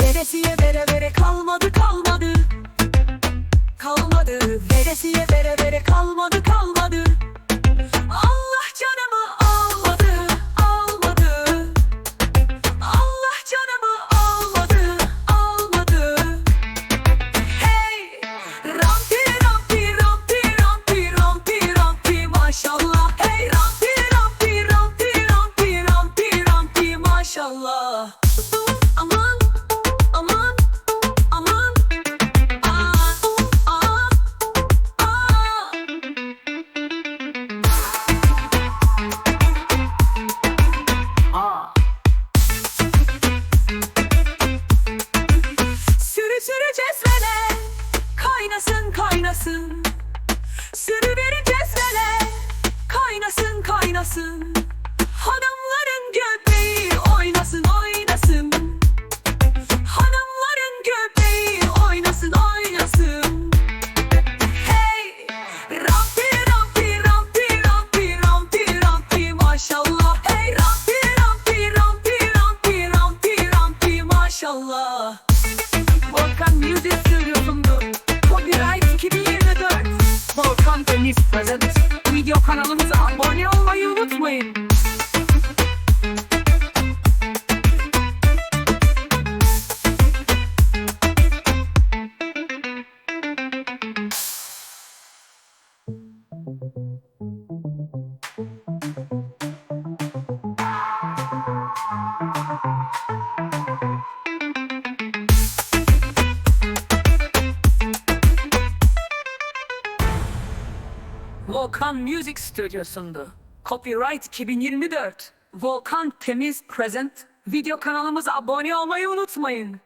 Veresiye vere vere kalmadı kalmadı. Kalmadı. Veresiye vere vere kalmadı kalmadı Aman aman aman. Aa, aa, aa. Sürü sürü cezvele kaynasın kaynasın. Sürü bir cezvele kaynasın kaynasın. Hanımların Video kanalımıza abone olmayı unutmayın Volkan Music Stüdyosu'ndu. Copyright 2024. Volkan Temiz Present. Video kanalımıza abone olmayı unutmayın.